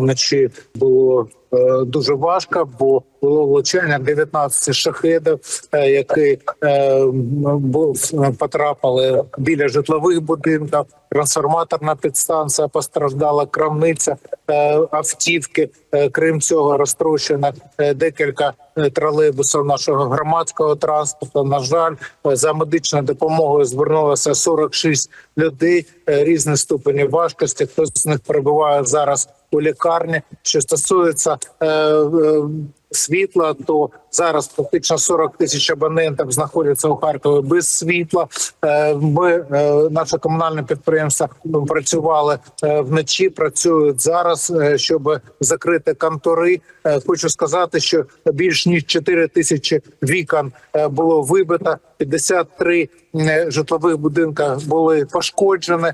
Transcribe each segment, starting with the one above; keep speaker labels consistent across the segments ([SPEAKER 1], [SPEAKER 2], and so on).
[SPEAKER 1] Вночі було дуже важко, бо було влучання 19 шахедів, е, які е, потрапили біля житлових будинків. Трансформаторна підстанція постраждала, крамниця, е, автівки. Е, Крім цього, розтрощено е, декілька е, тролейбусів нашого громадського транспорту. На жаль, е, за медичною допомогою звернулося 46 людей е, різних ступенів важкості. Хтось з них перебуває зараз у лікарні. Що стосується uh, um, світла, то зараз практично 40 тисяч абонентів знаходяться у Харкові без світла. Е, Ми е, наше комунальне підприємство працювали е, вночі. Працюють зараз, щоб закрити контори. Хочу сказати, що більш ніж 4 тисячі вікон було вибито. 53 е, житлових будинка були пошкоджені,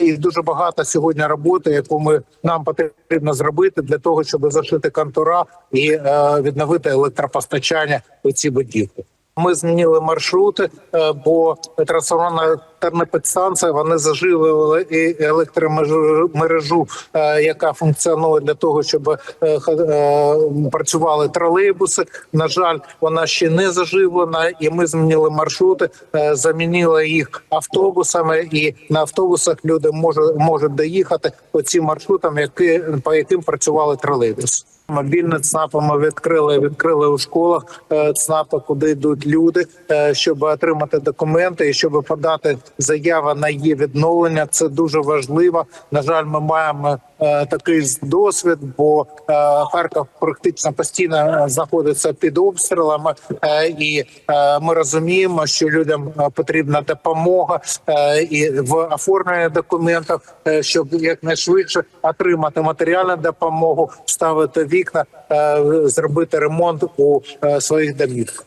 [SPEAKER 1] і дуже багато сьогодні роботи, яку ми нам потрібно зробити для того, щоб зашити контора і відновити електропостачання у ці будівлі. Ми змінили маршрути, е, бо трансформаторна підстанція вони заживили і електромережу, е, яка функціонує для того, щоб е, е, працювали тролейбуси. На жаль, вона ще не заживлена, і ми змінили маршрути, замінили їх автобусами, і на автобусах люди можуть можуть доїхати по цим маршрутам, які по яким працювали тролейбуси. Мобільне ЦНАПи ми відкрили, відкрили у школах ЦНАПи, куди йдуть люди, щоб отримати документи і щоб подати заяву на її відновлення. Це дуже важливо. На жаль, ми маємо е, такий досвід, бо е, Харків практично постійно е, знаходиться під обстрілами, і ми розуміємо, що людям потрібна допомога і в оформленні документів, щоб якнайшвидше отримати матеріальну допомогу, вставити вікна, зробити ремонт у своїх домівках.